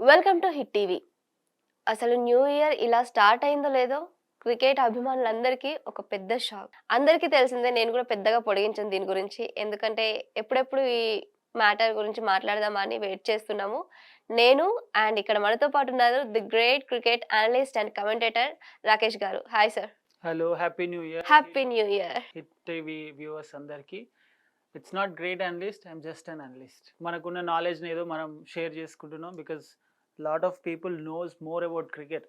Welcome to hit TV. అసలు new year ఇలా start అయిందో లేదో క్రికెట్ అభిమానులందరికీ ఒక పెద్ద షాక్. అందరికీ తెలిసిందే నేను కూడా పెద్దగా పొడిగించాను దీని గురించి. ఎందుకంటే ఎప్పుడెప్పుడు ఈ మ్యాటర్ గురించి మాట్లాడదామని వెయిట్ చేస్తున్నాము. నేను అండ్ ఇక్కడ మనతో పాటు ఉన్నారు the great cricket analyst and commentator Rakesh garu. Hi sir. Hello happy new year. Happy new year. Hit TV viewers అందరికీ. It's not great analyst I'm just an analyst మనకున్న నాలెడ్జ్ని ఏదో మనం షేర్ చేసుకుంటున్నాం because lot of people knows more about cricket.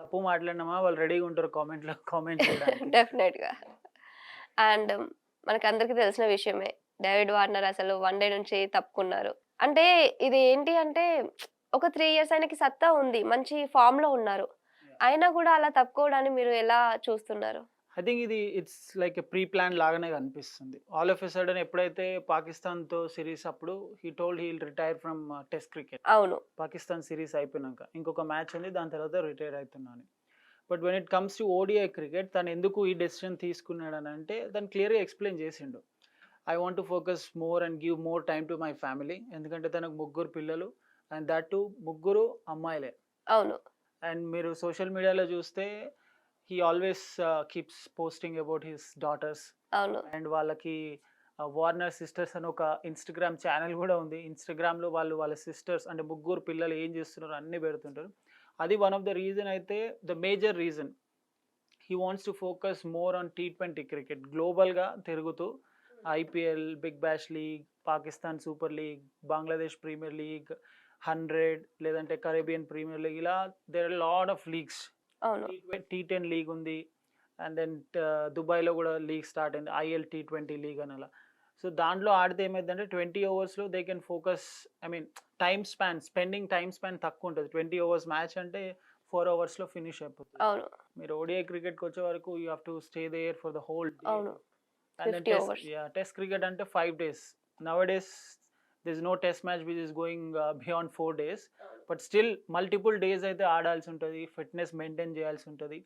తప్పు మాట్లాడినామా వాళ్ళు రెడీగా ఉంటారు కామెంట్లో కామెంట్ చేయడానికి. డెఫినెట్గా. అండ్ మనకు అందరికీ తెలిసిన విషయమే డేవిడ్ వార్నర్ అసలు వన్ డే నుంచి తప్పుకున్నారు. అంటే ఇది ఏంటి అంటే ఒక త్రీ ఇయర్స్ ఆయనకి సత్తా ఉంది మంచి ఫామ్లో ఉన్నారు. అయినా కూడా అలా తప్పుకోవడాన్ని మీరు ఎలా చూస్తున్నారు? ఐ థింక్ ఇది it's like a pre plan లాగానే కనిపిస్తుంది. ఆల్ ఆఫ్ ఎ సడన్ ఎప్పుడైతే పాకిస్తాన్తో సిరీస్ అప్పుడు he told he'll retire from test cricket అవును. పాకిస్తాన్ సిరీస్ అయిపోయినాక. ఇంకొక మ్యాచ్ ఉంది దాని తర్వాత రిటైర్ అవుతున్నాను. But when it comes to ODI cricket తను ఎందుకు ఈ డెసిషన్ తీసుకున్నాడు అని అంటే దాన్ని క్లియర్గా ఎక్స్ప్లెయిన్ చేసిండు. I want to focus more and give more time to my family ఎందుకంటే తనకు ముగ్గురు పిల్లలు అండ్ దట్ టు ముగ్గురు అమ్మాయిలే. అవును. అండ్ మీరు సోషల్ మీడియాలో చూస్తే he always keeps posting about his daughters అవును. అండ్ వాళ్ళకి వార్నర్ సిస్టర్స్ అని ఒక ఇన్స్టాగ్రామ్ ఛానల్ కూడా ఉంది. ఇన్స్టాగ్రామ్లో వాళ్ళు వాళ్ళ సిస్టర్స్ అంటే ముగ్గురు పిల్లలు ఏం చేస్తున్నారు అన్నీ పెడుతుంటారు. అది వన్ ఆఫ్ ద రీజన్ అయితే the major reason he wants to focus more on T twenty cricket గ్లోబల్గా తిరుగుతూ IPL Big Bash League Pakistan Super League Bangladesh Premier League Hundred లేదంటే కరేబియన్ ప్రీమియర్ లీగ్ ఇలా there are lot of leagues T ten league ఉంది. And then దుబాయ్లో కూడా league start అయింది. IL T twenty league అని అలా. So దాంట్లో ఆడితే ఏమైందంటే twenty ఓవర్స్లో they can focus I mean time span spending time span తక్కువ ఉంటుంది. ట్వంటీ ఓవర్స్ మ్యాచ్ అంటే ఫోర్ అవర్స్లో ఫినిష్ అయిపోతుంది. అవును. మీరు ఓడిఐ క్రికెట్కి వచ్చే వరకు you have to stay there for the whole అవును. And 50 hours. టెస్ట్ క్రికెట్ అంటే five days. Nowadays this no test match which is going beyond four days. But still multiple days అయితే ఆడాల్సి ఉంటుంది ఫిట్నెస్ మెయింటైన్ చేయాల్సి ఉంటుంది.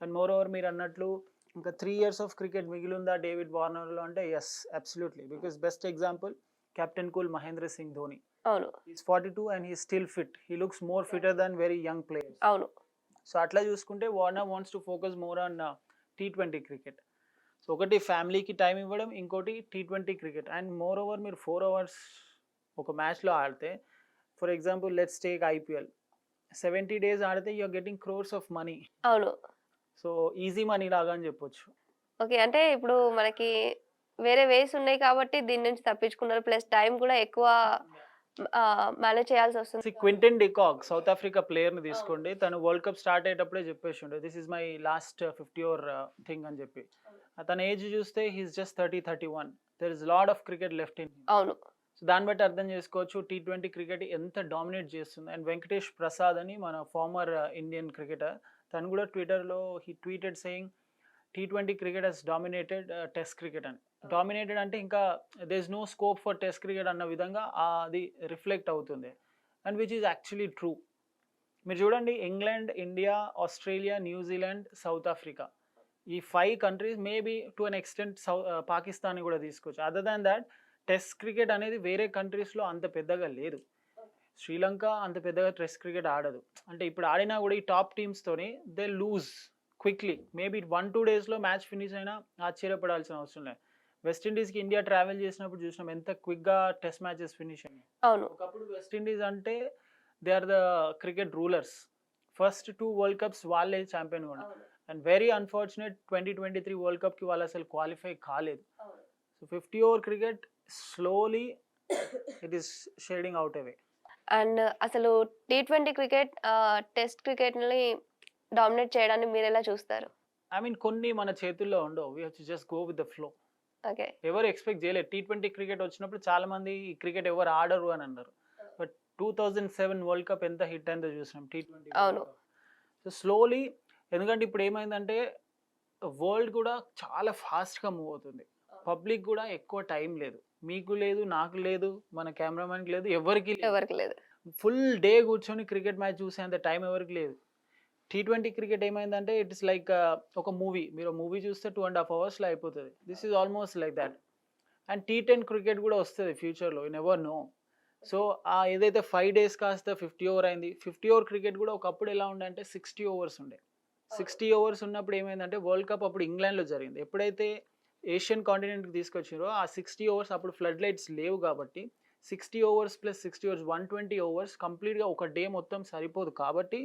And more over మీరు అన్నట్లు ఇంకా త్రీ ఇయర్స్ ఆఫ్ క్రికెట్ మిగిలిందా డేవిడ్ వార్నర్లో అంటే yes absolutely because best example captain cool Mahendra Singh Dhoni. అవును. Is forty two and he still fit he looks more fitter than very young players అవును. So అట్లా చూసుకుంటే Warner wants to focus more on T twenty cricket so ఒకటి ఫ్యామిలీకి time ఇవ్వడం ఇంకోటి T twenty cricket and moreover మీరు four hours ఒక మ్యాచ్లో ఆడితే for example let's take IPL seventy days ఆడితే you're getting crores of money అవును. సో ఈజీ మనీ లాగా అని చెప్పొచ్చు. ఓకే అంటే ఇప్పుడు మనకి వేరే వేస్ ఉన్నాయి కాబట్టి దీని నుంచి తప్పించుకున్నారు ప్లస్ టైం కూడా ఎక్కువ మేనేజ్ చేయాల్సి వస్తుంది. Quinton de Kock South Africa ప్లేయర్ని తీసుకోండి. తను వరల్డ్ కప్ స్టార్ట్ అయ్యేటప్పుడే చెప్పేసి ఉండే this is my last fifty over thing అని చెప్పి. తన ఏజ్ చూస్తే he's just thirty thirty one there is lot of cricket left in అవును. సో దాన్ని బట్టి అర్థం చేసుకోవచ్చు. టీ ట్వంటీ క్రికెట్ ఎంత డామినేట్ చేస్తుంది. అండ్ వెంకటేష్ ప్రసాద్ అని మన ఫార్మర్ ఇండియన్ క్రికెటర్ తను కూడా ట్విట్టర్లో he tweeted saying T twenty cricket he's dominated test cricket అని. డామినేటెడ్ అంటే ఇంకా there is no scope for test cricket అన్న విధంగా అది రిఫ్లెక్ట్ అవుతుంది. And which is actually true. మీరు చూడండి England India Australia New Zealand South Africa. ఈ five countries maybe to an extent so Pakistan కూడా తీసుకోవచ్చు. Other than that test cricket అనేది వేరే కంట్రీస్లో అంత పెద్దగా లేదు. శ్రీలంక అంత పెద్దగా టెస్ట్ క్రికెట్ ఆడదు. అంటే ఇప్పుడు ఆడినా కూడా ఈ top టీమ్స్తోని they lose quickly. Maybe one two డేస్లో మ్యాచ్ ఫినిష్ అయినా ఆశ్చర్యపడాల్సిన అవసరం లేదు. వెస్టిండీస్కి ఇండియా ట్రావెల్ చేసినప్పుడు చూసినాం ఎంత క్విక్గా టెస్ట్ మ్యాచెస్ ఫినిష్ అవును. ఒకప్పుడు వెస్టిండీస్ అంటే they are the cricket rulers. First two world cups వాళ్ళే ఛాంపియన్ కూడా and very unfortunate twenty twenty three world కప్కి వాళ్ళు అసలు క్వాలిఫై కాలేదు. So fifty over cricket slowly it is shading out away and అసలు T twenty cricket test క్రికెట్ని dominate చేయడాన్ని మీరు ఎలా చూస్తారు? ఐ మీన్ కొన్ని మన చేతుల్లో ఉండవు. We have just go with the flow okay ఎవరు ఎక్స్పెక్ట్ చేయలేదు. టీ ట్వంటీ క్రికెట్ వచ్చినప్పుడు చాలా మంది ఈ క్రికెట్ ఎవరు ఆడరు అని అన్నారు. But two thousand seven world cup ఎంత హిట్ అయిందో చూసినాం. టీ ట్వంటీ అవును. సో స్లోలీ ఎందుకంటే ఇప్పుడు ఏమైందంటే వరల్డ్ కూడా చాలా ఫాస్ట్గా మూవ్ అవుతుంది. పబ్లిక్ కూడా ఎక్కువ టైం లేదు. మీకు లేదు నాకు లేదు మన కెమెరామెన్కి లేదు ఎవరికి లేదు. ఎవరికి లేదు. ఫుల్ డే కూర్చొని క్రికెట్ మ్యాచ్ చూసేంత టైం ఎవరికి లేదు. టీ ట్వంటీ క్రికెట్ ఏమైందంటే ఇట్స్ లైక్ ఒక మూవీ. మీరు మూవీ చూస్తే టూ అండ్ హాఫ్ అవర్స్లో అయిపోతుంది. This is almost like that and T ten cricket కూడా వస్తుంది ఫ్యూచర్లో. ఇన్ ఎవర్ నో సో ఆ ఏదైతే ఫైవ్ డేస్ కాస్త ఫిఫ్టీ ఓవర్ అయింది ఫిఫ్టీ ఓవర్ క్రికెట్ కూడా ఒకప్పుడు ఎలా ఉండే అంటే సిక్స్టీ ఓవర్స్ ఉండే. సిక్స్టీ ఓవర్స్ ఉన్నప్పుడు ఏమైందంటే వరల్డ్ కప్ అప్పుడు ఇంగ్లాండ్లో జరిగింది. ఎప్పుడైతే ఏషియన్ కాంటినెంట్కి తీసుకొచ్చారో ఆ సిక్స్టీ ఓవర్స్ అప్పుడు ఫ్లడ్ లైట్స్ లేవు కాబట్టి sixty overs plus sixty overs one twenty overs కంప్లీట్గా ఒక డే మొత్తం సరిపోదు. కాబట్టి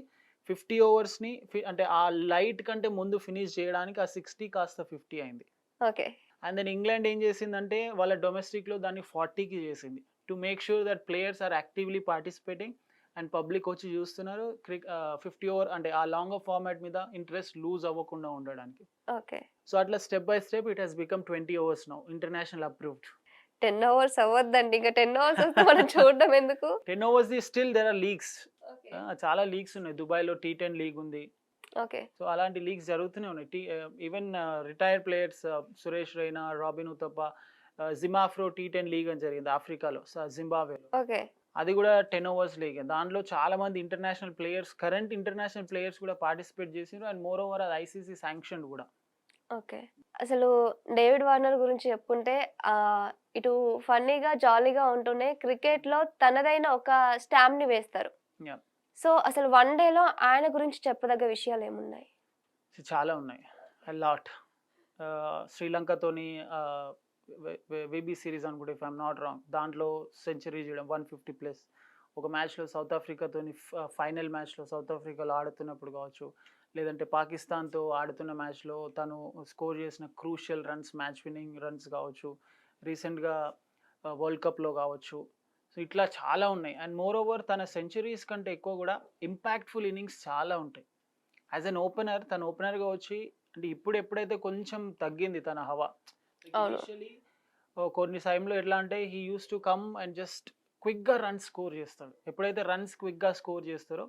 ఫిఫ్టీ ఓవర్స్ని అంటే ఆ లైట్ కంటే ముందు ఫినిష్ చేయడానికి ఆ సిక్స్టీ కాస్త ఫిఫ్టీ అయింది. ఓకే అండ్ దెన్ ఇంగ్లాండ్ ఏం చేసిందంటే వాళ్ళ డొమెస్టిక్లో దాన్ని ఫార్టీకి చేసింది. To make sure that players are actively participating and public వచ్చి చూస్తున్నారు. క్రిక్ ఫిఫ్టీ ఓవర్ అంటే ఆ లాంగ్ ఫార్మాట్ మీద ఇంట్రెస్ట్ లూజ్ అవ్వకుండా ఉండడానికి. ఓకే సో అట్లా step by step it has become twenty overs now international approved ten hours అవ్వద్దండి. ఇంకా ten hours వస్తే మనం చూడడం ఎందుకు? Ten overs the still there are leagues చాలా లీగ్స్ ఉన్నాయి. దుబాయ్లో టీ టెన్ లీగ్ ఉంది. ఓకే సో అలాంటి లీగ్స్ జరుగుతూనే ఉన్నాయి. Tea even retired players Suresh Raina Robin Uthappa Zim Afro T ten league అని జరిగింది ఆఫ్రికాలో జింబాబ్వేలో ఓకే అది కూడా టెన్ ఓవర్స్ లీగ్ దాంట్లో చాలా మంది international players current international players కూడా పార్టిసిపేట్ చేసిండ్రు అండ్ మోర్ ఓవర్ అది ఐసీసీ శాంక్షన్ కూడా. ఓకే. అసలు డేవిడ్ వార్నర్ గురించి చెప్పుకుంటే ఇటు ఫన్నీగా జాలీగా ఉంటూనే క్రికెట్లో తనదైన ఒక స్టాంప్ని వేస్తారు. సో అసలు వన్ డేలో ఆయన గురించి చెప్పదగ్గ విషయాలు ఏమున్నాయి? చాలా ఉన్నాయి. లాట్ శ్రీలంకతోని వేబీ సిరీస్ అనుకుంటే ఇఫ్ ఐఎమ్ నాట్ రాంగ్ దాంట్లో సెంచరీ చేయడం వన్ ఫిఫ్టీ ప్లస్. ఒక మ్యాచ్లో సౌత్ ఆఫ్రికాతోని ఫైనల్ మ్యాచ్లో సౌత్ ఆఫ్రికాలో ఆడుతున్నప్పుడు కావచ్చు లేదంటే పాకిస్తాన్తో ఆడుతున్న మ్యాచ్లో తను స్కోర్ చేసిన crucial runs match winning runs కావచ్చు రీసెంట్గా వరల్డ్ కప్లో కావచ్చు. సో ఇట్లా చాలా ఉన్నాయి. అండ్ మోర్ ఓవర్ తన సెంచరీస్ కంటే ఎక్కువ కూడా ఇంపాక్ట్ఫుల్ ఇన్నింగ్స్ చాలా ఉంటాయి. యాజ్ అన్ ఓపెనర్ తన ఓపెనర్గా వచ్చి అంటే ఇప్పుడు ఎప్పుడైతే కొంచెం తగ్గింది తన హవా కొన్ని టైంలో ఎట్లా అంటే he uses to come and just క్విక్గా రన్స్ స్కోర్ చేస్తాడు. ఎప్పుడైతే రన్స్ క్విక్గా స్కోర్ చేస్తారో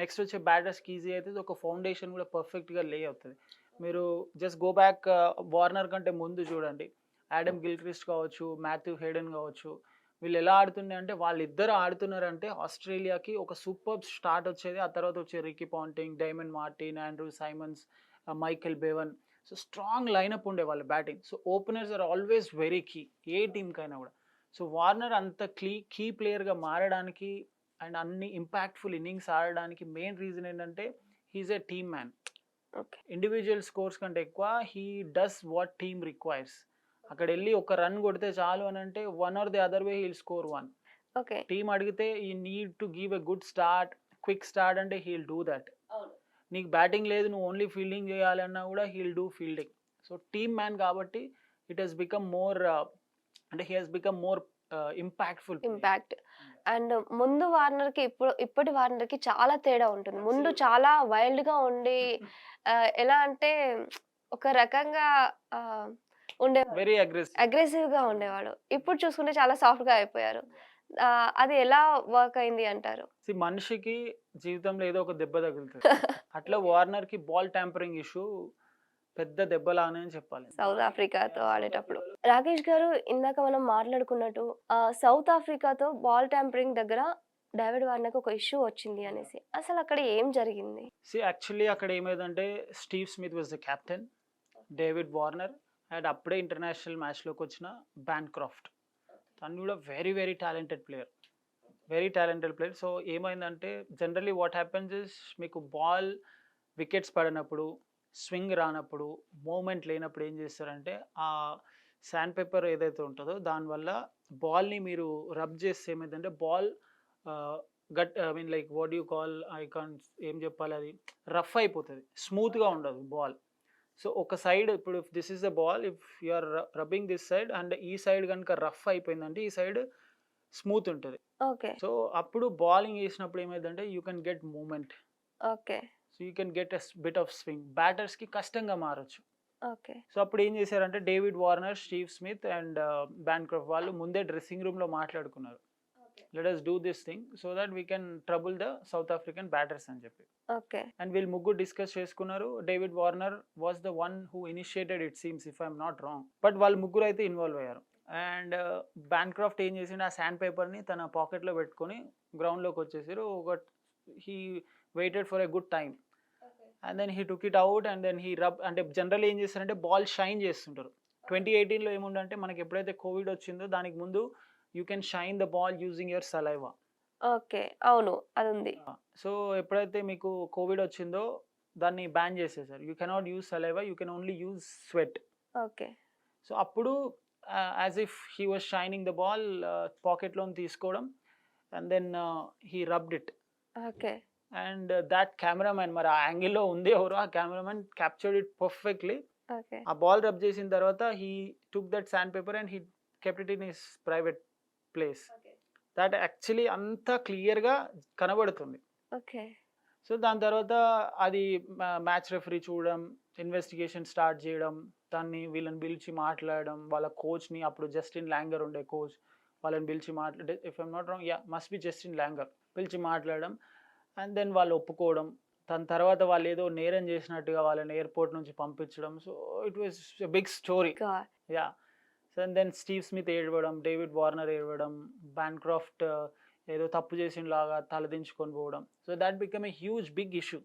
నెక్స్ట్ వచ్చే బ్యాటర్స్కి ఈజీ అవుతుంది ఒక ఫౌండేషన్ కూడా పర్ఫెక్ట్గా లే అవుతుంది. మీరు జస్ట్ గో బ్యాక్ వార్నర్ కంటే ముందు చూడండి. యాడమ్ గిల్క్రిస్ట్ కావచ్చు మాథ్యూ హేడెన్ కావచ్చు వీళ్ళు ఎలా ఆడుతున్నాయి అంటే వాళ్ళిద్దరు ఆడుతున్నారంటే ఆస్ట్రేలియాకి ఒక సూపర్ స్టార్ట్ వచ్చేది. ఆ తర్వాత వచ్చే Ricky Ponting Damien Martyn Andrew Symonds Michael Bevan so strong lineup ఉండే వాళ్ళ batting so openers are always very key a టీంకైనా కూడా. సో వార్నర్ అంత క్లీ కీ ప్లేయర్గా మారడానికి అండ్ అన్ని ఇంపాక్ట్ఫుల్ ఇన్నింగ్స్ ఆడడానికి మెయిన్ రీజన్ ఏంటంటే he is a team man. Individual scores కంటే ఎక్కువ he does what team requires. అక్కడ వెళ్ళి ఒక రన్ కొడితే చాలు అని అంటే one or the other way he'll score one. Okay. Team అడిగితే he need to give a good start quick start అంటే హీల్ డూ దట్. నీకు బ్యాటింగ్ లేదు నువ్వు ఓన్లీ ఫీల్డింగ్ చేయాలన్నా కూడా he'll do fielding. So team man కాబట్టి it has become more అంటే he he's become more impactful. Impact. And ముందు వార్నర్కి ఇప్పుడు ఇప్పటి వార్నర్కి చాలా తేడా ఉంటుంది. ముందు చాలా వైల్డ్గా ఉండి ఎలా అంటే ఒక రకంగా ఆ, ఉండే వెరీ అగ్రెసివ్ అగ్రెసివ్గా ఉండేవాడు. ఇప్పుడు చూసుకుంటే చాలా సాఫ్ట్గా అయిపోయారు అది ఎలా వర్క్ అయింది అంటారు? మనిషికి జీవితంలో ఏదో ఒక దెబ్బ తగులుతుంది. అట్లా వార్నర్కి బాల్ ట్యాంపరింగ్ ఇష్యూ పెద్ద దెబ్బలానే అని చెప్పాలి. సౌత్ ఆఫ్రికాతో ఆడేటప్పుడు. రాకేష్ గారు ఇందాక మనం మాట్లాడుకున్నట్టు సౌత్ ఆఫ్రికాతో బాల్ ట్యాంపరింగ్ దగ్గర డేవిడ్ వార్నర్కి ఒక ఇష్యూ వచ్చింది అనేసి. అసలు అక్కడ ఏం జరిగింది? సి యాక్చువల్లీ అక్కడ ఏమైందంటే Steve Smith was the captain David Warner and అప్పుడే ఇంటర్నేషనల్ మ్యాచ్లోకి వచ్చిన బ్యాన్ క్రాఫ్ట్ తను కూడా very very talented player. Very talented player. So ఏమైందంటే జనరలీ వాట్ హ్యాపెన్స్ ఇస్ మీకు బాల్ వికెట్స్ పడినప్పుడు స్వింగ్ రానప్పుడు మూమెంట్ లేనప్పుడు ఏం చేస్తారంటే ఆ శాండ్ పేపర్ ఏదైతే ఉంటుందో దానివల్ల బాల్ని మీరు రబ్ చేస్తే ఏమైందంటే ball got I mean like what you call I can ఏం చెప్పాలి అది? రఫ్ అయిపోతుంది. స్మూత్గా ఉండదు బాల్. సో ఒక సైడ్ ఇప్పుడు if this is the ball if you are rubbing this side and ఈ సైడ్ కనుక రఫ్ అయిపోయిందంటే ఈ సైడ్ స్మూత్ ఉంటుంది. ఓకే. సో అప్పుడు బౌలింగ్ చేసినప్పుడు ఏమైందంటే you can get moment. Okay. So you can get bit of swing బ్యాటర్స్కి కష్టంగా మారచ్చు. ఓకే. సో అప్పుడు ఏం చేశారంటే David Warner Steve Smith and Bancroft వాళ్ళు ముందే డ్రెస్సింగ్ రూమ్లో మాట్లాడుకున్నారు. Let us do this thing so that we can trouble the South African batters అని చెప్పి. ఓకే. అండ్ వీళ్ళు ముగ్గురు డిస్కస్ చేసుకున్నారు. David Warner was the one who initiated it seems if I'm not wrong but వాళ్ళు ముగ్గురు అయితే involve అయ్యారు. And Bancroft ఏం చేసిండు? ఆ శాండ్ పేపర్ని తన పాకెట్లో పెట్టుకొని గ్రౌండ్లోకి వచ్చేసారు. ఒక he waited for a good time and then he took it out and then he rub అంటే జనరల్ ఏం చేస్తారంటే బాల్ షైన్ చేస్తుంటారు ట్వంటీ ఎయిటీన్లో ఏముండంటే మనకి ఎప్పుడైతే కోవిడ్ వచ్చిందో దానికి ముందు you can shine the ball using your saliva okay. అవును. అదుంది. సో ఎప్పుడైతే మీకు కోవిడ్ వచ్చిందో దాన్ని బ్యాన్ చేసేసారు. You cannot use saliva. You can only use sweat. Okay. So అప్పుడు as if he was shining the ball పాకెట్‌లోని తీసుకోవడం and then he rubbed it. Okay. And that cameraman మరి ఆ యాంగిల్‌లో ఉంది ఎవరో ఆ కెమెరామన్ క్యాప్చర్డ్ ఇట్ పర్ఫెక్ట్‌లీ. ఆ ball rub చేసిన తర్వాత he took that sand paper and he kept it in his private place. That actually అంతా క్లియర్‌గా కనబడుతుంది. ఓకే. సో దాని తర్వాత అది మ్యా మ్యాచ్ రెఫరీ చూడడం, ఇన్వెస్టిగేషన్ స్టార్ట్ చేయడం, దాన్ని వీళ్ళని పిలిచి మాట్లాడడం, వాళ్ళ కోచ్‌ని అప్పుడు జస్టిన్ లాంగర్ ఉండే కోచ్. వాళ్ళని పిలిచి మాట్లాడి if I'm not wrong yeah! Must be Justin Langer. పిలిచి మాట్లాడడం అండ్ దెన్ వాళ్ళు ఒప్పుకోవడం. దాని తర్వాత వాళ్ళేదో నేరం చేసినట్టుగా వాళ్ళని ఎయిర్‌పోర్ట్ నుంచి పంపించడం. So it was a big story. Yeah! So and then Steve Smith ఏడవడం, డేవిడ్ వార్నర్ ఏడవడం, బాన్‌క్రాఫ్ట్ ఏదో తప్పు చేసినలాగా తలదించుకొని పోవడం. So that become a huge big issue.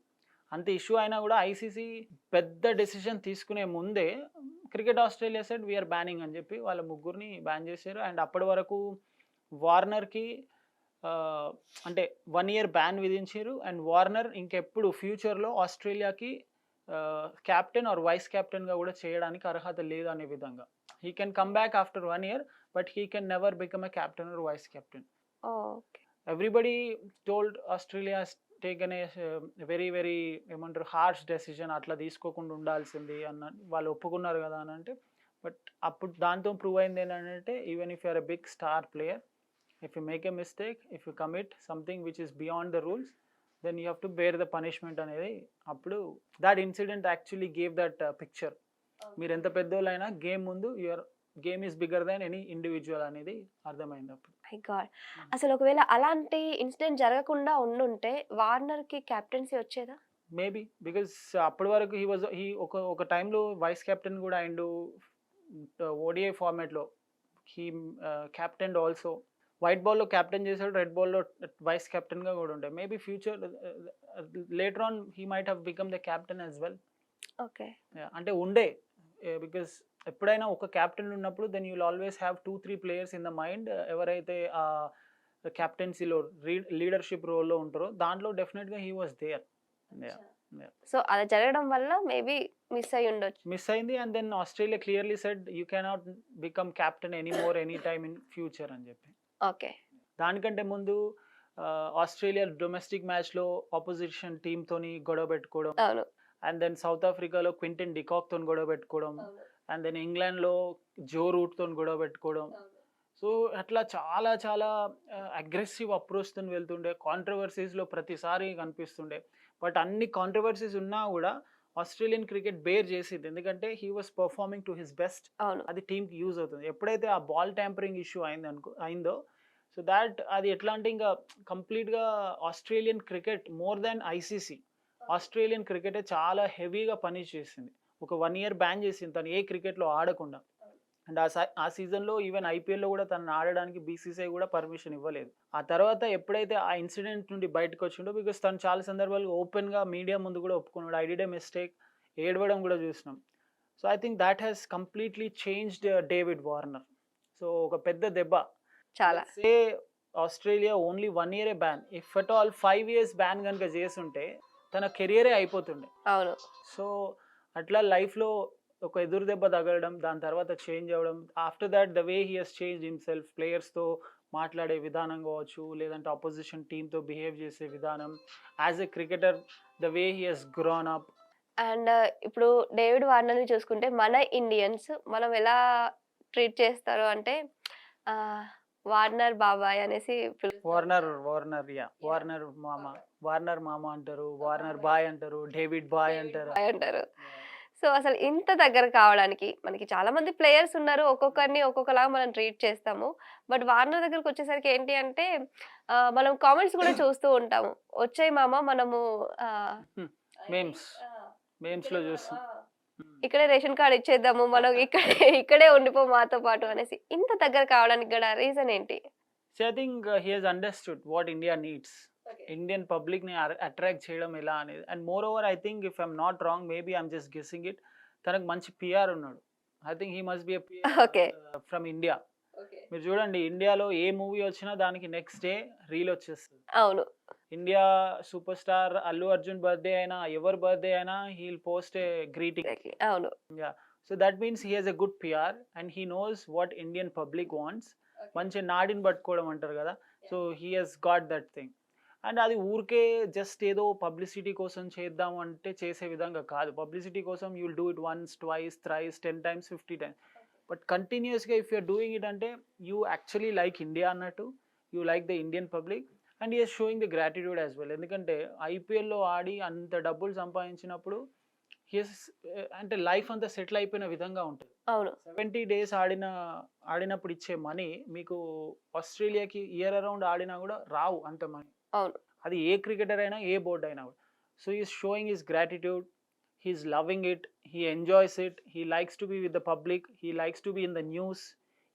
అంత ఇష్యూ అయినా కూడా ఐసీసీ పెద్ద డెసిషన్ తీసుకునే ముందే cricket Australia said we are banning అని చెప్పి వాళ్ళ ముగ్గురిని బ్యాన్ చేశారు. అండ్ అప్పటి వరకు వార్నర్‌కి అంటే 1 ఇయర్ బ్యాన్ విధించిర్రు. అండ్ వార్నర్ ఇంకెప్పుడు ఫ్యూచర్‌లో ఆస్ట్రేలియాకి ఆహ్, కెప్టెన్ ఆర్ వైస్ కెప్టెన్‌గా కూడా చేయడానికి అర్హత లేదు అనే విధంగా. He can come back after 1 year but he can never become a captain or vice captain. Okay. Everybody told Australia taken a very very ఏమంటారు హార్ష్ డెసిషన్ అట్లా తీసుకోకుండా ఉండాల్సింది అన్న వాళ్ళు ఒప్పుకున్నారు కదా అని అంటే బట్ అప్పుడు దాంతో ప్రూవ్ అయింది ఏంటంటే even if you are a big star player if you make a mistake if you commit something which is beyond the rules then you have to bear the punishment అనేది అప్పుడు that incident actually gave that picture మీరు ఎంత పెద్దోళ్ళైనా game ముందు your game is bigger than any individual అనేది అర్థమైంది అప్పుడు. My God. అసలు ఒకవేళ అలాంటి ఇన్సిడెంట్ జరగకుండా ఉండుంటే వార్నర్‌కి కెప్టెన్సీ వచ్చేదా? మేబీ బికాస్ అప్పటి వరకు హీ వాజ్ హీ ఒక ఒక టైంలో వైస్ కెప్టెన్ కూడా అయిండు ఓడిఐ ఫార్మాట్లో హీ కెప్టెన్ ఆల్సో వైట్ బాల్లో కెప్టెన్ చేశాడు రెడ్ బాల్లో వైస్ కెప్టెన్గా కూడా ఉండే. Maybe future later on he might have become the captain as well okay. అంటే ఉండే. బికాస్ ఎప్పుడైనా ఒక కెప్టెన్ ఉన్నప్పుడు then you'll always have two three players in the mind ఎవరైతే ఆ కెప్టెన్సీలో లీడర్షిప్ రోల్లో ఉంటారో దాంట్లో డెఫినెట్గా హీ వాస్ దేర్ సో అలా జరగడం వల్ల మేబీ మిస్ అయ్యి ఉండొచ్చు. మిస్ అయింది and then Australia clearly said you cannot become captain any more any time in future అని చెప్పి. ఓకే. దానికంటే ముందు ఆస్ట్రేలియా డొమెస్టిక్ మ్యాచ్లో ఆపోజిషన్ టీమ్తోని గొడవ పెట్టుకోవడం అవును. అండ్ దెన్ సౌత్ ఆఫ్రికాలో క్వింటన్ డికాక్తో గొడవ పెట్టుకోవడం అండ్ దెన్ ఇంగ్లాండ్లో జో రూట్తో గొడవ పెట్టుకోవడం. సో అట్లా చాలా చాలా అగ్రెసివ్ అప్రోచ్తో వెళ్తుండే కాంట్రవర్సీస్లో ప్రతిసారి కనిపిస్తుండే. బట్ అన్ని కాంట్రవర్సీస్ ఉన్నా కూడా ఆస్ట్రేలియన్ క్రికెట్ బేర్ చేసింది ఎందుకంటే he was performing to his best. అది టీంకి యూజ్ అవుతుంది. ఎప్పుడైతే ఆ బాల్ ట్యాంపరింగ్ ఇష్యూ అయింది అనుకో అయిందో సో దాట్ అది ఎట్లా అంటే ఇంకా కంప్లీట్గా Australian cricket more than ICC Australian క్రికెటే చాలా హెవీగా పని చేసింది. ఒక వన్ ఇయర్ బ్యాన్ చేసింది. తను ఏ క్రికెట్లో ఆడకుండా. అండ్ ఆ ఆ సీజన్లో ఈవెన్ ఐపీఎల్లో కూడా తనను ఆడడానికి బీసీసీఐ కూడా పర్మిషన్ ఇవ్వలేదు. ఆ తర్వాత ఎప్పుడైతే ఆ ఇన్సిడెంట్ నుండి బయటకు వచ్చిండో బికాస్ తను చాలా సందర్భాలు ఓపెన్గా మీడియా ముందు కూడా ఒప్పుకున్నాడు. ఐ మిస్టేక్ ఏడవడం కూడా చూసినాం. So I think that has completely changed David Warner so ఒక పెద్ద దెబ్బ. చాలా. సే ఆస్ట్రేలియా ఓన్లీ వన్ ఇయరే ban if at all five years ban కనుక చేస్తుంటే తన కెరియరే అయిపోతుండే అవును. సో అట్లా లైఫ్లో ఒక ఎదురు దెబ్బ తగలడం దాని తర్వాత చేంజ్ అవ్వడం after that the way he he's change himself ప్లేయర్స్తో మాట్లాడే విధానం కావచ్చు లేదంటే ఆపోజిషన్ టీంతో బిహేవ్ చేసే విధానం as a cricketer the way he he's grown up and ఇప్పుడు డేవిడ్ వార్నర్‌ని చూసుకుంటే మన ఇండియన్స్ మనం ఎలా ట్రీట్ చేస్తారు అంటే ఆహ్, వార్నర్ బాబాయ్ అనేసి. వార్నర్ వార్నర్ యా వార్నర్ మామ వార్నర్ మామ అంటారు వార్నర్ బాయ్ అంటారు డేవిడ్ బాయ్ అంటారు బాయ్ అంటారు. సో అసలు ఇంత దగ్గర కావడానికి మనకి చాలా మంది ప్లేయర్స్ ఉన్నారు. ఒక్కొక్కరిని ఒక్కొక్కలాగా మనం ట్రీట్ చేస్తాము. బట్ వార్నర్ దగ్గరికి వచ్చేసరికి ఏంటి అంటే మనం కామెంట్స్ కూడా చూస్తూ ఉంటాము. వచ్చేయి మామ మనము మేమ్స్ మేమ్స్లో చూస్తాం ఇక్కడే రేషన్ కార్డ్ ఇచ్చేద్దాము. మనం ఇక్కడే ఇక్కడే ఉండిపో మాతో పాటు అనేసి. ఇంత దగ్గర కావడానికి గల రీజన్ ఏంటి? So I think he he's understood what India needs Indian పబ్లిక్ని అట్రాక్ట్ చేయడం ఎలా అనేది and more over I think if I'm not wrong maybe I'm just guessing it తనకు మంచి పిఆర్ ఉన్నాడు I think he must be Okay. From India మీరు చూడండి ఇండియాలో ఏ మూవీ వచ్చినా దానికి నెక్స్ట్ డే రీల్ వచ్చేస్తుంది అవును India super star Allu Arjun birthday అయినా ఎవరి బర్త్డే అయినా హీల్ పోస్ట్ ఏ గ్రీటింగ్. అవును. So that means he has a good PR and he knows what Indian public wants మంచి నాడిని పట్టుకోవడం అంటారు కదా. So he he's got that thing and అది ఊరికే జస్ట్ ఏదో పబ్లిసిటీ కోసం చేద్దాం అంటే చేసే విధంగా కాదు. పబ్లిసిటీ కోసం you will do it once twice thrice ten times fifty times but కంటిన్యూస్గా ఇఫ్ యూర్ డూయింగ్ ఇట్ అంటే యూ యాక్చువల్లీ లైక్ ఇండియా అన్నట్టు you like the Indian public and he's showing the gratitude as well ఎందుకంటే ఐపీఎల్లో ఆడి అంత డబ్బులు సంపాదించినప్పుడు హియస్ అంటే లైఫ్ అంతా సెటిల్ అయిపోయిన విధంగా ఉంటుంది. అవును. సెవెంటీ డేస్ ఆడిన ఆడినప్పుడు ఇచ్చే మనీ మీకు ఆస్ట్రేలియాకి ఇయర్ అరౌండ్ ఆడినా కూడా రావు అంత మనీ అవును. అది ఏ క్రికెటర్ అయినా ఏ బోర్డ్ అయినా కూడా. So is showing his gratitude he's loving it he enjoys it he likes to be with the public he likes to be in the news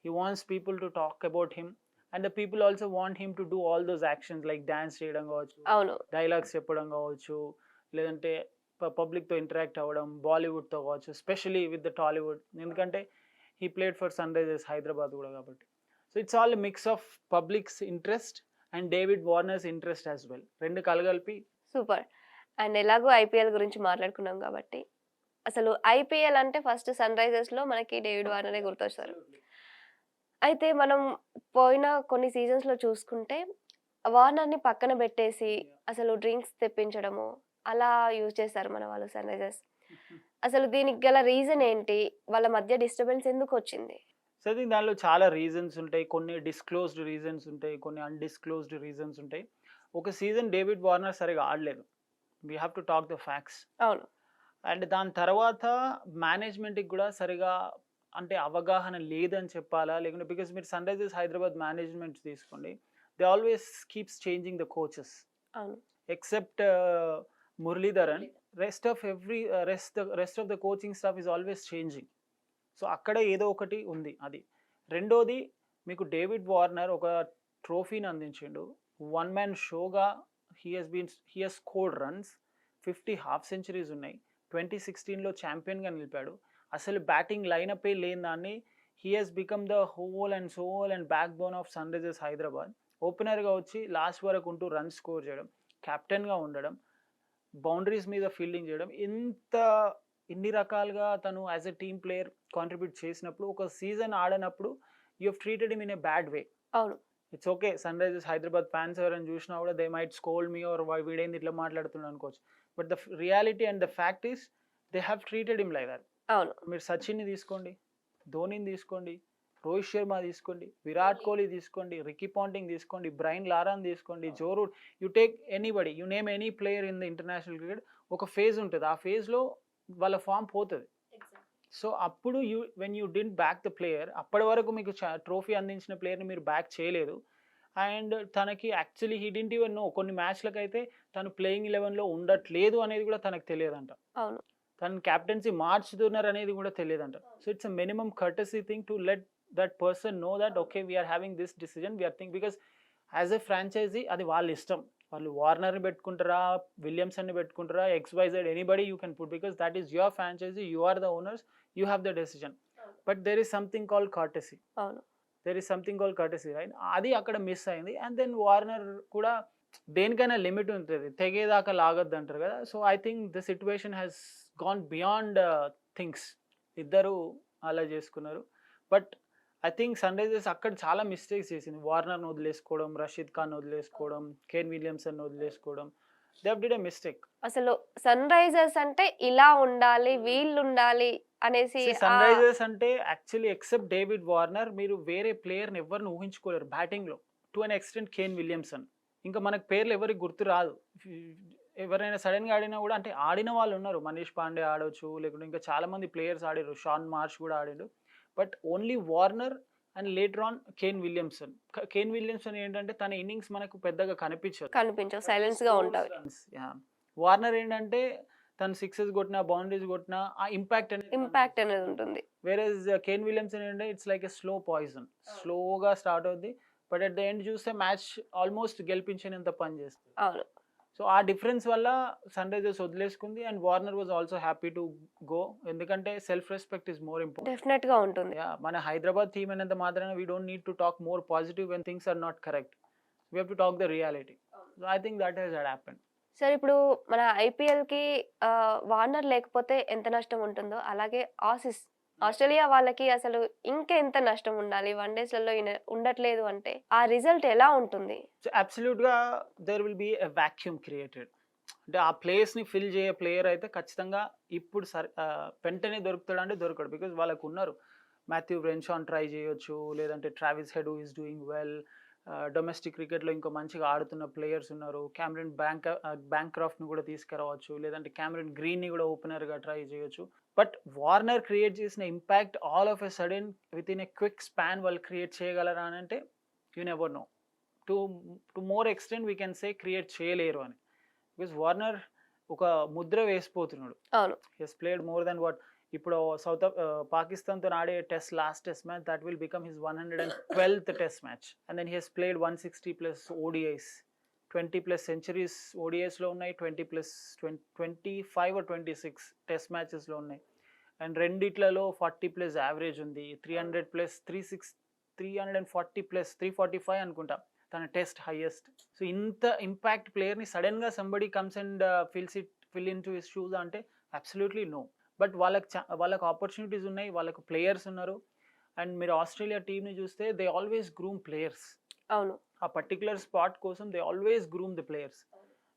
he wants people to talk about him and the people also want him to do all those actions like dance చేయడం కావచ్చు అవును. Dialogues చెప్పడం కావచ్చు లేదంటే పబ్లిక్తో interact అవ్వడం బాలీవుడ్తో కావచ్చు especially with the Tollywood. ఎందుకంటే he played for Sunrisers Hyderabad కూడా కాబట్టి. So it's all mix of publics interest and David Warner's interest as well. రెండు కలగలిపి సూపర్. అండ్ ఎలాగో ఐపీఎల్ గురించి మాట్లాడుకున్నాం కాబట్టి అసలు ఐపీఎల్ అంటే ఫస్ట్ సన్ రైజర్స్లో మనకి డేవిడ్ వార్నరే గుర్తొస్తారు. అయితే మనం పోయిన కొన్ని సీజన్స్లో చూసుకుంటే వార్నర్ని పక్కన పెట్టేసి అసలు డ్రింక్స్ తెప్పించడము అలా యూజ్ చేస్తారు మన వాళ్ళు సన్ రైజర్స్ అసలు దీనికి గల రీజన్ ఏంటి? వాళ్ళ మధ్య డిస్టర్బెన్స్ ఎందుకు వచ్చింది? సో థింక్ దానిలో చాలా రీజన్స్ ఉంటాయి. కొన్ని డిస్క్లోజ్డ్ రీజన్స్ ఉంటాయి. కొన్ని అన్డిస్క్లోజ్డ్ రీజన్స్ ఉంటాయి. ఒక సీజన్ డేవిడ్ వార్నర్ సరిగా ఆడలేదు. We have to talk the facts అవును. అండ్ దాని తర్వాత మేనేజ్మెంట్కి కూడా సరిగా అంటే అవగాహన లేదని చెప్పాలా? లేకుంటే బికాస్ మీరు సన్ రైజర్స్ హైదరాబాద్ మేనేజ్మెంట్ తీసుకోండి. They always keeps changing the coaches except Muralidharan rest of every rest rest of the coaching staff is always changing so అక్కడ ఏదో ఒకటి ఉంది అది. రెండోది మీకు డేవిడ్ వార్నర్ ఒక ట్రోఫీని అందించిండు. One man షోగా he he's been he he's scored runs fifty half centuries ఉన్నాయి. ట్వంటీ సిక్స్టీన్లో ఛాంపియన్గా నిలిపాడు. అసలు బ్యాటింగ్ లైనప్ లేని దాన్ని he he's become the whole and soul and backbone of Sunrisers Hyderabad. ఓపెనర్గా వచ్చి లాస్ట్ వరకు ఉంటూ రన్ స్కోర్ చేయడం కెప్టెన్గా ఉండడం బౌండరీస్ మీద ఫీల్డింగ్ చేయడం ఇంత ఇన్ని రకాలుగా తను as a team player contribute చేసినప్పుడు ఒక season ఆడనప్పుడు you have treated him in a bad way అవును. It's okay Sunrisers Hyderabad fans ఎవరైనా చూసినా కూడా they might scold me or వీడేంది ఇట్లా మాట్లాడుతున్నాడు అనుకోవచ్చు. But the reality and the fact is they have treated him like that అవును. మీరు సచిన్ని తీసుకోండి ధోనిని తీసుకోండి రోహిత్ శర్మ తీసుకోండి విరాట్ కోహ్లీ తీసుకోండి రికీ పాంటింగ్ తీసుకోండి బ్రైన్ లారాన్ తీసుకోండి Joe Root you take anybody you name any player in the international cricket ఒక ఫేజ్ ఉంటుంది. ఆ ఫేజ్లో వాళ్ళ ఫామ్ పోతుంది. సో అప్పుడు you when you didn't back the player అప్పటి వరకు మీకు ట్రోఫీ అందించిన ప్లేయర్ని మీరు బ్యాక్ చేయలేదు. అండ్ తనకి actually he didn't even know కొన్ని మ్యాచ్లకు అయితే తను ప్లేయింగ్ లెవెన్లో ఉండట్లేదు అనేది కూడా తనకు తెలియదంట. అవును. తన క్యాప్టెన్సీ మార్చుతున్నారు అనేది కూడా తెలియదంట. So it's a minimum courtesy thing to let that person know that okay we're having this decision we're think because as a franchise అది వాళ్ళ ఇష్టం. వాళ్ళు వార్నర్ని పెట్టుకుంటారా విలియమ్సన్ని పెట్టుకుంటారా XYZ anybody you can put because that is your franchise you are the owners you have the decision but there is something call courtesy there is something call courtesy right అది అక్కడ మిస్ అయింది. And then Warner కూడా దేనికైనా limit ఉంటుంది. తెగేదాకా లాగద్దు అంటారు కదా. So I think the situation has gone beyond things ఇద్దరు అలా చేసుకున్నారు. But I think sun Risers అక్కడ చాలా మిస్టేక్స్ చేసింది. వార్నర్ని వదిలేసుకోవడం రషీద్ ఖాన్ వదిలేసుకోవడం కేన్ విలియమ్సన్ వదిలేసుకోవడం. మిస్టేక్. అసలు సన్ రైజర్స్ అంటే ఇలా ఉండాలి వీళ్ళు ఉండాలి అనేసి సన్ రైజర్స్ అంటే యాక్చువల్లీ ఎక్సెప్ట్ డేవిడ్ వార్నర్. మీరు వేరే ప్లేయర్ని ఎవరిని ఊహించుకోలేరు బ్యాటింగ్లో. To an extent Kane Williamson. ఇంకా మనకు పేర్లు ఎవరికి గుర్తు రాదు. ఎవరైనా సడన్గా ఆడినా కూడా అంటే ఆడిన వాళ్ళు ఉన్నారు. మనీష్ పాండే ఆడొచ్చు లేకుంటే ఇంకా చాలా మంది ప్లేయర్స్ ఆడారు. షాన్ మార్ష్ కూడా ఆడాడు. But only Warner and later on Kane Williamson. Kane Williamson ఏంటంటే తన ఇన్నింగ్స్ మనకు పెద్దగా కనిపించదు. కనిపించవు. సైలెన్స్గా ఉంటాయి వార్నర్ ఏంటంటే తను సిక్సెస్ కొట్టినా బౌండరీస్ కొట్టినా ఆ ఇంపాక్ట్ అనేది ఇంపాక్ట్ అనేది ఉంటుంది. వేరే కేన్ విలియమ్సన్ ఏంటంటే it's like a slow poison స్లోగా స్టార్ట్ అవుద్ది. బట్ అట్ ద ఎండ్ చూస్తే మ్యాచ్ ఆల్మోస్ట్ గెలిపించినంత పని చేస్తుంది. అవును. సో ఆ డిఫరెన్స్ వల్ల sun Risers వదిలేసుకుంది. And Warner was also happy to go. ఎందుకంటే self respect is more important. డెఫినెట్గా ఉంటుంది మన హైదరాబాద్ టీమ్ అయినంత మాత్రాన we don't need to talk more positive when things are not correct. We have to talk the reality. So I think that he's happen sir ఇప్పుడు మన ఐపీఎల్కి ఆ, Warner లేకపోతే ఎంత నష్టం ఉంటుందో అలాగే ఆసిస్ ఆస్ట్రేలియా వాళ్ళకి అసలు ఇంకా ఎంత నష్టం ఉండాలి? వన్ డేస్లలో ఉండట్లేదు అంటే ఆ రిజల్ట్ ఎలా ఉంటుంది? So అబ్సల్యూట్గా there will be vacuum vacuum created అంటే ఆ ప్లేస్ని ఫిల్ చేయ ప్లేయర్ అయితే ఖచ్చితంగా ఇప్పుడు సర్ వెంటనే దొరుకుతాడు అంటే దొరకడు. బికాజ్ వాళ్ళకు ఉన్నారు. మాథ్యూ బ్రెన్షాన్ ట్రై చేయొచ్చు. లేదంటే Travis Head is doing well. Domestic క్రికెట్లో ఇంకా మంచిగా ఆడుతున్న ప్లేయర్స్ ఉన్నారు. క్యామరన్ బ్యాంక్ బ్యాంక్ క్రాఫ్ట్ని కూడా తీసుకురావచ్చు. లేదంటే క్యామరన్ గ్రీన్ని కూడా ఓపెనర్గా ట్రై చేయొచ్చు. బట్ వార్నర్ క్రియేట్ చేసిన impact all of a sudden with in a quick span వాళ్ళు క్రియేట్ చేయగలరా అని అంటే you never know. To to more extent we can say create చేయలేరు అని. బికాస్ వార్నర్ ఒక ముద్ర వేసిపోతున్నాడు. He's played more than what ఇప్పుడు సౌత్ పాకిస్తాన్తో ఆడే test last test match that will become his one hundred and twelfth test match and then he's played one sixty plus ODIs twenty plus centuries ఓడిఎస్లో ఉన్నాయి twenty plus twenty five twenty six test మ్యాచెస్లో ఉన్నాయి. And రెండిట్లలో forty plus average ఉంది. Three hundred plus three six three hundred and forty plus three forty five అనుకుంటా తన test highest. So ఇంత impact ప్లేయర్ని సడన్గా somebody comes and fills it fill in to his shoes అంటే absolutely no but వాళ్ళకి చా- వాళ్ళకి ఆపర్చునిటీస్ ఉన్నాయి వాళ్ళకు ప్లేయర్స్ ఉన్నారు. అండ్ మీరు ఆస్ట్రేలియా టీమ్ని చూస్తే దే ఆల్వేస్ గ్రూమ్ ప్లేయర్స్ అవును. ఆ పర్టికులర్ స్పాట్ కోసం they always groom the players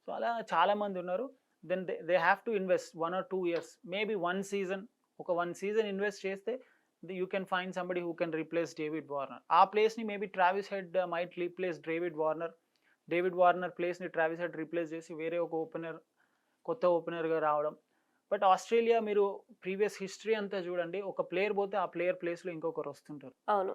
so అలా చాలామంది ఉన్నారు. Then they they have to invest one or two years maybe one season ఒక వన్ సీజన్ ఇన్వెస్ట్ చేస్తే you can find somebody who can replace David Warner ఆ ప్లేస్ని maybe Travis Head might replace David Warner David Warner ప్లేస్ని Travis Head replace చేసి వేరే ఒక opener కొత్త ఓపెనర్గా రావడం. బట్ ఆస్ట్రేలియా మీరు ప్రీవియస్ హిస్టరీ అంతా చూడండి. ఒక ప్లేయర్ పోతే ఆ ప్లేయర్ ప్లేస్లో ఇంకొకరు వస్తుంటారు. అవును.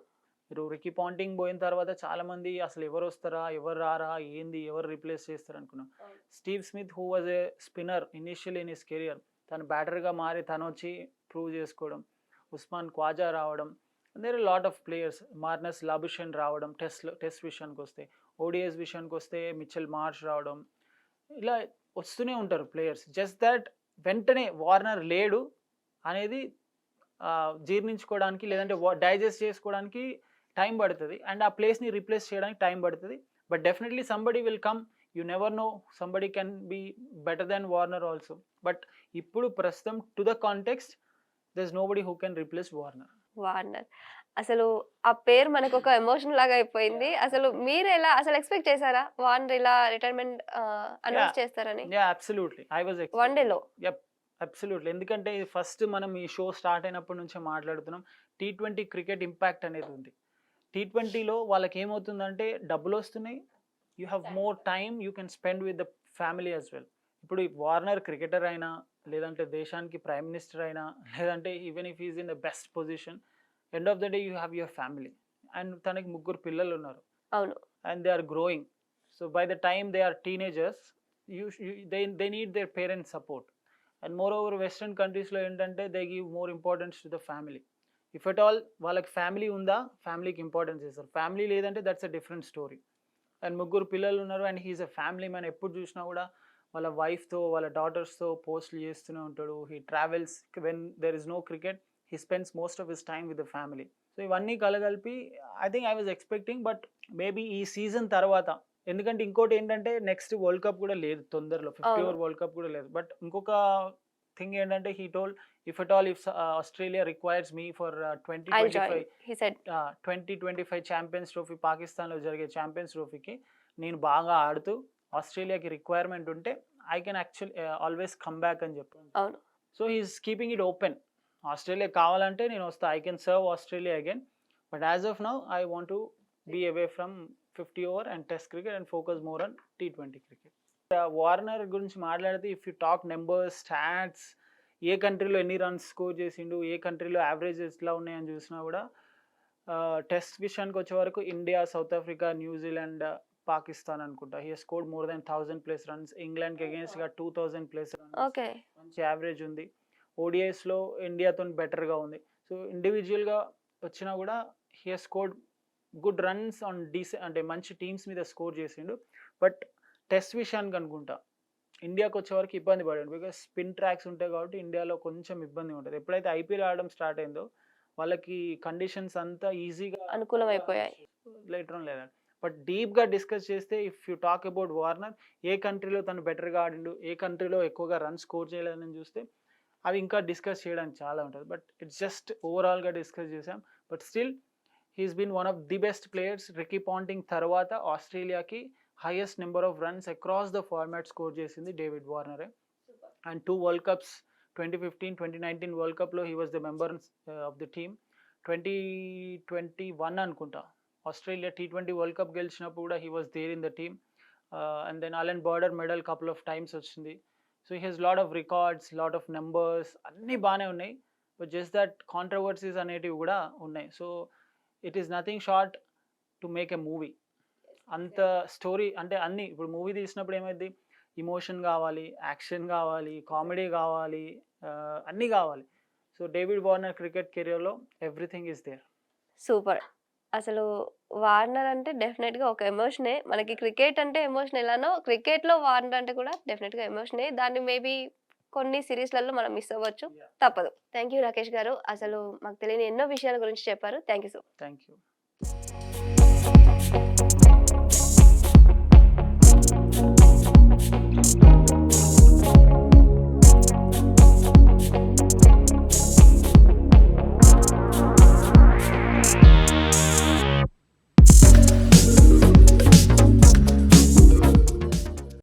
మీరు రికీ పాంటింగ్ పోయిన తర్వాత చాలా మంది అసలు ఎవరు వస్తారా ఎవరు రారా ఏంది ఎవరు రీప్లేస్ చేస్తారు అనుకున్నాం. Steve Smith who was a spinner initial in his career. తను బ్యాటర్గా మారి తను వచ్చి ప్రూవ్ చేసుకోవడం ఉస్మాన్ క్వాజా రావడం there lot of players Marnus Labuschagne రావడం టెస్ట్ టెస్ట్ విషయానికి వస్తే ఓడిఎస్ విషయానికి వస్తే మిచెల్ మార్ష్ రావడం ఇలా వస్తూనే ఉంటారు ప్లేయర్స్. జస్ట్ దట్ వెంటనే వార్నర్ లేడు అనేది జీర్ణించుకోవడానికి లేదంటే డైజెస్ట్ చేసుకోవడానికి టైం పడుతుంది అండ్ ఆ ప్లేస్ని రీప్లేస్ చేయడానికి టైం పడుతుంది. But definitely somebody will come. You never know. Somebody can be better than Warner also. But ఇప్పుడు ప్రస్తుతం to the context there is nobody who can replace Warner. Warner. అసలు ఆ పేరు మనకు ఒక ఎమోషన్ లాగా అయిపోయింది. అసలు మీరు ఎలా అసలు ఎక్స్పెక్ట్ చేశారా వార్నర్ ఇలా రిటైర్మెంట్ అనౌన్స్ చేస్తారని? Yeah absolutely I was one డేలో అబ్సల్యూట్లీ ఎందుకంటే ఫస్ట్ మనం ఈ షో స్టార్ట్ అయినప్పటి నుంచే మాట్లాడుతున్నాం. టీ ట్వంటీ క్రికెట్ ఇంపాక్ట్ అనేది ఉంది. టీ ట్వంటీలో వాళ్ళకి ఏమవుతుందంటే డబ్బులు వస్తున్నాయి you have more time you can spend with the family as well ఇప్పుడు ఈ వార్నర్ క్రికెటర్ అయినా లేదంటే దేశానికి ప్రైమ్ మినిస్టర్ అయినా లేదంటే even if is in the best position end of the day you have your family and తనకి ముగ్గురు పిల్లలు ఉన్నారు అవును. And they are growing. So by the time they are teenagers, you, you they they need their parents' support. And moreover, Western countries లో ఏంటంటే they give more importance to the family if at all వాళ్ళకి family ఉందా? ఫ్యామిలీకి importance ఇస్తారు family లేదంటే that's a different story and ముగ్గురు పిల్లలు ఉన్నారు and he's a family man ఎప్పుడు చూసినా కూడా వాళ్ళ వైఫ్తో వాళ్ళ డాటర్స్తో పోస్ట్లు చేస్తూనే ఉంటాడు. He travels when there is no cricket he spends most of his time with the family so ఇవన్నీ కలగలిపి I think I was expecting but maybe ఈ సీజన్ తర్వాత ఎందుకంటే ఇంకోటి ఏంటంటే నెక్స్ట్ వరల్డ్ కప్ కూడా లేదు తొందరలో. ఫిఫ్టీ. ఓవర్ వరల్డ్ కప్ కూడా లేదు. బట్ ఇంకొక థింగ్ ఏంటంటే he told if at all if Australia requires me for twenty twenty five twenty twenty five champions trophy పాకిస్తాన్లో జరిగే ఛాంపియన్స్ ట్రోఫీకి నేను బాగా ఆడుతూ ఆస్ట్రేలియాకి రిక్వైర్మెంట్ ఉంటే I can actual always come back అని చెప్పాను. So he's keeping it open Australia కావాలంటే నేను వస్తా I can serve Australia again but as of now I want to be away from fifty over and test cricket and focus more on T twenty cricket Warner గురించి మాట్లాడితే if you talk numbers stats ఏ కంట్రీలో ఎన్ని runs score చేసిండు ఏ కంట్రీలో average ఎట్లా ఉన్నాయని చూసినా కూడా టెస్ట్ విషయానికి వచ్చే వరకు India South Africa New Zealand Pakistan అనుకుంటా. He scored more than thousand plus runs ఇంగ్లాండ్కి అగేన్స్ట్గా టూ థౌసండ్ ప్లస్ ఓకే మంచి యావరేజ్ ఉంది. ఓడిఐస్లో ఇండియాతో బెటర్గా ఉంది. సో ఇండివిజువల్గా వచ్చినా కూడా he scored good runs on these అంటే మంచి టీమ్స్ మీద స్కోర్ చేసిండు. బట్ టెస్ట్ విషయానికి అనుకుంటా. ఇండియాకి వచ్చే వరకు ఇబ్బంది పడాడు బికాస్ స్పిన్ ట్రాక్స్ ఉంటాయి కాబట్టి ఇండియాలో కొంచెం ఇబ్బంది ఉంటుంది. ఎప్పుడైతే ఐపీఎల్ ఆడడం స్టార్ట్ అయిందో వాళ్ళకి కండిషన్స్ అంతా ఈజీగా అనుకూలం అయిపోయాయి. లేటర్ లేదండి. బట్ డీప్గా డిస్కస్ చేస్తే if you talk about Warner ఏ కంట్రీలో తను బెటర్గా ఆడిండు ఏ కంట్రీలో ఎక్కువగా రన్ స్కోర్ చేయలేదని చూస్తే అవి ఇంకా డిస్కస్ చేయడానికి చాలా ఉంటుంది. బట్ ఇట్స్ జస్ట్ ఓవరాల్గా డిస్కస్ చేసాం but still he's been one of the best players. Ricky Ponting తర్వాత ఆస్ట్రేలియాకి highest number of runs across the format score చేసింది David వార్నరే and two world cups twenty fifteen twenty nineteen world కప్లో he was the member of the team twenty twenty one అనుకుంటా. Australia T twenty world cup గెలిచినప్పుడు కూడా he was there in the team and then Allan Border medal couple of times వచ్చింది. So he he's lot of records lot of numbers అన్నీ బాగానే ఉన్నాయి. But just that controversies అనేటివి కూడా ఉన్నాయి. So it is nothing short to make a movie అంత story అంటే అన్ని ఇప్పుడు మూవీ తీసినప్పుడు ఏమైంది ఇమోషన్ కావాలి యాక్షన్ కావాలి కామెడీ కావాలి అన్నీ కావాలి. సో డేవిడ్ వార్నర్ క్రికెట్ కెరియర్లో ఎవ్రీథింగ్ ఈస్ దేర్. సూపర్. అసలు వార్నర్ అంటే డెఫినెట్గా ఒక ఎమోషనే. మనకి క్రికెట్ అంటే ఎమోషన్ ఎలానో క్రికెట్లో వార్నర్ అంటే కూడా డెఫినెట్గా ఎమోషనే. దాన్ని మేబీ కొన్ని సిరీస్లలో మనం మిస్ అవ్వచ్చు. తప్పదు. థ్యాంక్ యూ రాకేష్ గారు. అసలు మాకు తెలియని ఎన్నో విషయాల గురించి చెప్పారు. Thank you so thank you